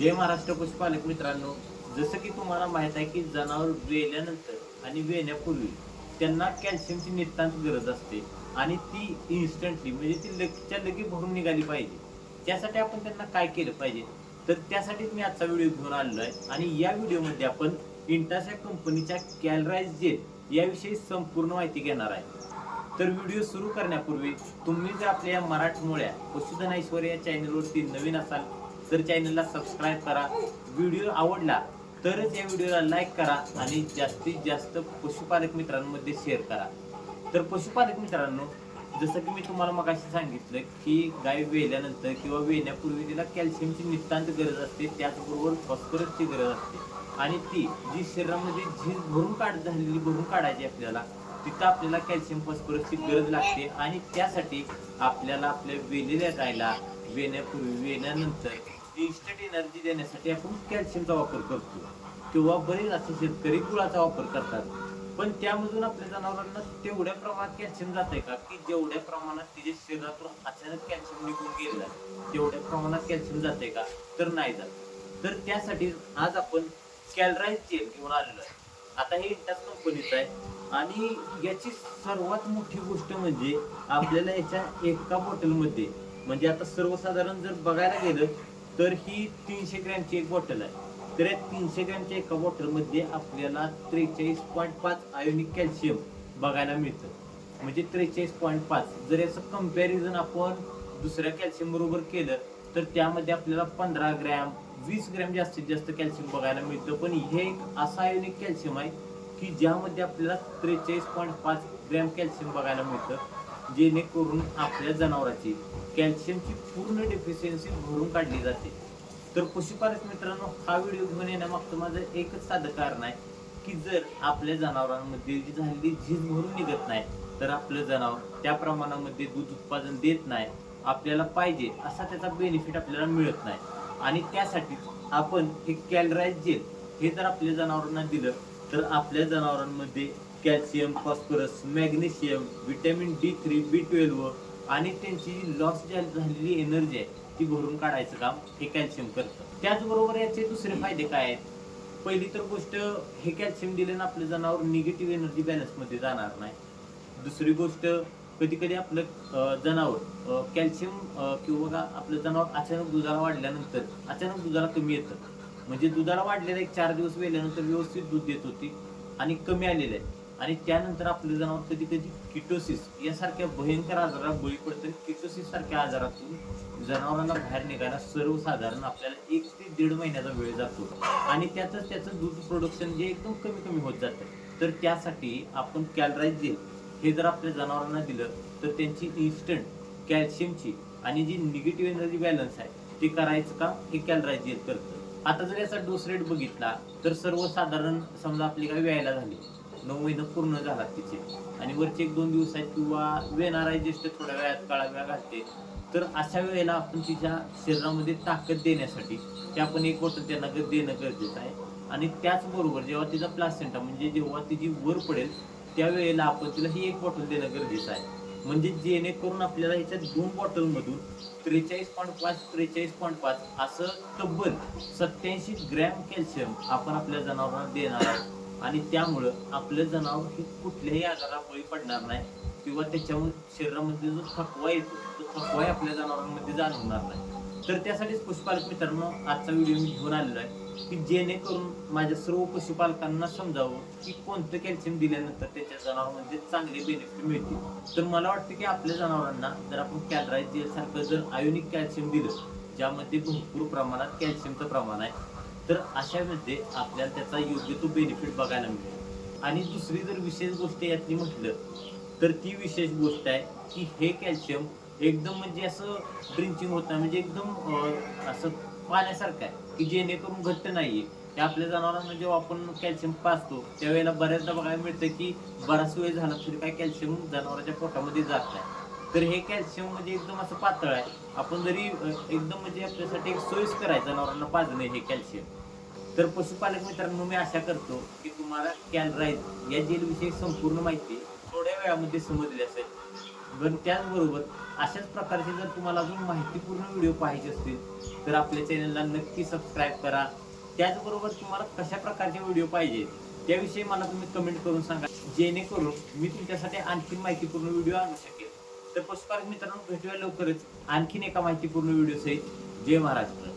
जय महाराष्ट्र पशुपालक मित्रांनो जसं की तुम्हाला माहीत आहे की जनावर वेल्यानंतर आणि वेण्यापूर्वी त्यांना कॅल्शियमची नितांत गरज असते आणि ती इन्स्टंटली म्हणजे ती लगेचच्या लगे भरून निघाली पाहिजे. त्यासाठी आपण त्यांना काय केलं पाहिजे? तर त्यासाठीच मी आजचा व्हिडिओ घेऊन आलेलो आहे आणि या व्हिडिओमध्ये आपण इंटासॅक कंपनीच्या कॅलराइज जेल याविषयी संपूर्ण माहिती घेणार आहे. तर व्हिडिओ सुरू करण्यापूर्वी तुम्ही जर आपल्या या मराठमोळ्या पशुधन ऐश्वर्य या चॅनलवरती नवीन असाल तर चॅनलला सबस्क्राईब करा व्हिडिओ आवडला तरच या व्हिडिओला लाईक करा आणि जास्तीत जास्त पशुपालक मित्रांमध्ये शेअर करा. तर पशुपालक मित्रांनो जसं की मी तुम्हाला मगाशी सांगितलं की गाय वेल्यानंतर किंवा वेण्यापूर्वी तिला कॅल्शियमची नितांत गरज असते त्याचबरोबर फॉस्फरसची गरज असते. आणि ती जी शरीरामध्ये झीज भरून काढ झालेली भरून काढायची आपल्याला तिथं आपल्याला कॅल्शियम फॉस्फरसची गरज लागते आणि त्यासाठी आपल्याला आपल्या वेलेल्या गायला वेण्यापूर्वी वेण्यानंतर इन्स्टंट एनर्जी देण्यासाठी आपण कॅल्शियमचा वापर करतो. किंवा बरेच असे शेतकरी गुळाचा वापर करतात. पण त्यामधून आपल्या जनावरांना तेवढ्या प्रमाणात कॅल्शियम जात आहे का? की जेवढ्या प्रमाणात तिच्या शरीरातून अचानक कॅल्शियम निघून गेलं तेवढ्या प्रमाणात कॅल्शियम जाते का? तर नाही जात. तर त्यासाठी आज आपण कॅलराईज जेल घेऊन आलेलो आहे. आता हे इंटास कंपनीचं आहे. आणि याची सर्वात मोठी गोष्ट म्हणजे आपल्याला याच्या एका बॉटलमध्ये म्हणजे आता सर्वसाधारण जर बघायला गेलं तर ही तीनशे ग्रॅमची एक बॉटल आहे. तर या तीनशे ग्रॅमच्या एका बॉटलमध्ये आपल्याला त्रेचाळीस पॉईंट पाच आयोनिक कॅल्शियम बघायला मिळतं. म्हणजे त्रेचाळीस पॉईंट पाच. जर याचं कंपॅरिझन आपण दुसऱ्या कॅल्शियम बरोबर केलं तर त्यामध्ये आपल्याला पंधरा ग्रॅम वीस ग्रॅम जास्तीत जास्त कॅल्शियम बघायला मिळतं. पण हे एक असं आयोनिक कॅल्शियम आहे की ज्यामध्ये आपल्याला त्रेचाळीस पॉईंट पाच ग्रॅम कॅल्शियम बघायला मिळतं जेणेकरून आपल्या जनावराची कॅल्शियमची पूर्ण डेफिशियन्सी भरून काढली जाते. तर पशुपालक मित्रांनो हा व्हिडिओ घेऊन येण्यामागचं माझं एकच साधं कारण आहे की जर आपल्या जनावरांमध्ये जी झालेली झीज भरून निघत नाही तर आपलं जनावर त्या प्रमाणामध्ये दूध उत्पादन देत नाही आपल्याला पाहिजे असा त्याचा बेनिफिट आपल्याला मिळत नाही. आणि त्यासाठी आपण हे कॅलराईज जेल हे जर आपल्या जनावरांना दिलं तर आपल्या जनावरांमध्ये calcium phosphorus magnesium vitamin D three B twelve आणि त्यांची लॉस झालेली एनर्जी आहे ती भरून काढायचं काम हे कॅल्शियम करतं. त्याचबरोबर याचे दुसरे फायदे काय आहेत? पहिली तर गोष्ट हे कॅल्शियम दिल्यानं आपलं जनावर निगेटिव्ह एनर्जी बॅलन्समध्ये जाणार नाही. दुसरी गोष्ट कधी कधी आपलं जनावर कॅल्शियम किंवा आपलं जनावर अचानक दुधाला वाढल्यानंतर अचानक दुधाला कमी येतं. म्हणजे दुधाला वाढलेलं एक चार दिवस वेल्यानंतर व्यवस्थित दूध देत होती आणि कमी आलेलं आहे. आणि त्यानंतर आपलं जनावर कधी कधी किटोसिस यासारख्या भयंकर आजारात बळी पडतं. किटोसिस सारख्या आजारातून जनावरांना बाहेर निघायला सर्वसाधारण आपल्याला एक ते दीड महिन्याचा वेळ जातो. आणि त्यातच त्याचं दूध प्रोडक्शन जे एकदम कमी कमी होत जातं. तर त्यासाठी आपण कॅलराईज जेल हे जर आपल्या जनावरांना दिलं तर त्यांची इन्स्टंट कॅल्शियमची आणि जी निगेटिव्ह एनर्जी बॅलन्स आहे ते करायचं काम हे कॅलराईज जेल करतं. आता जर याचा डोस रेट बघितला तर सर्वसाधारण समजा आपली काही व्यायला झाली नऊ महिनं पूर्ण झाला तिचे आणि वरचे एक दोन दिवस आहेत किंवा वेणार ज्येष्ठ थोड्या वेळात काळा वेळा घालते. तर अशा वेळेला आपण तिच्या शरीरामध्ये ताकद देण्यासाठी ते आपण एक बॉटल त्यांना ग- देणं गरजेचं आहे. आणि त्याचबरोबर जेव्हा तिचा प्लासेंटा म्हणजे जेव्हा तिची वर पडेल त्यावेळेला आपण तिला ही एक बॉटल देणं गरजेचं आहे. म्हणजे जेणेकरून आपल्याला ह्याच्या दोन बॉटलमधून त्रेचाळीस पॉईंट पाच त्रेचाळीस पॉईंट पाच असं तब्बल सत्याऐंशी ग्रॅम कॅल्शियम आपण आपल्या जनावरांना देणार आहोत. आणि त्यामुळं आपलं जनावर हे कुठल्याही आजाराला बळी पडणार नाही किंवा त्याच्यामुळे शरीरामध्ये जो थकवा येतो तो थकवाही आपल्या जनावरांमध्ये जाणवणार नाही. तर त्यासाठीच पशुपालक मित्रांनो आजचा व्हिडिओ मी घेऊन आलेलो आहे की जेणेकरून माझ्या सर्व पशुपालकांना समजावं की कोणतं कॅल्शियम दिल्यानंतर त्याच्या जनावरांमध्ये चांगले बेनिफिट मिळतील. तर मला वाटतं की आपल्या जनावरांना जर आपण कॅलराईज जेलसारखं जर आयोनिक कॅल्शियम दिलं ज्यामध्ये भरपूर प्रमाणात कॅल्शियमचं प्रमाण आहे तर अशामध्ये आपल्याला त्याचा योग्य तो बेनिफिट बघायला मिळेल. आणि दुसरी जर विशेष गोष्ट यातली म्हटलं तर ती विशेष गोष्ट आहे की हे कॅल्शियम एकदम म्हणजे असं ड्रिंचिंग होत नाही म्हणजे एकदम असं पाण्यासारखं आहे की जेणेकरून घट्ट नाहीये. ते आपल्या जनावरांना जेव्हा आपण कॅल्शियम पाचतो त्यावेळेला बऱ्याचदा बघायला मिळतं की बराच वेळ झाला तरी काय कॅल्शियम जनावरांच्या पोटामध्ये जात नाही. तर हे कॅल्शियम म्हणजे एकदम असं पातळ आहे. आपण जरी एकदम म्हणजे आपल्यासाठी सोयीस सोयीस्कर आहे जनावरांना पाजणे हे कॅल्शियम तर पशुपालक मित्रांनो मी आशा करतो की तुम्हाला कॅलराईज या जेलविषयी संपूर्ण माहिती थोड्या वेळामध्ये समजली असेल. पण त्याचबरोबर अशाच प्रकारचे जर तुम्हाला अजून माहितीपूर्ण व्हिडिओ पाहिजे असतील तर आपल्या चॅनलला नक्की सबस्क्राईब करा. त्याचबरोबर तुम्हाला कशा प्रकारचे व्हिडिओ पाहिजे त्याविषयी मला तुम्ही कमेंट करून सांगा. जेणेकरून मी तुमच्यासाठी आणखी माहितीपूर्ण व्हिडिओ आणू शकेल तर पशुपालक मित्रांनो भेटूया लवकरच. आणखीन एका माहितीपूर्ण व्हिडिओ सहित जय महाराष्ट्र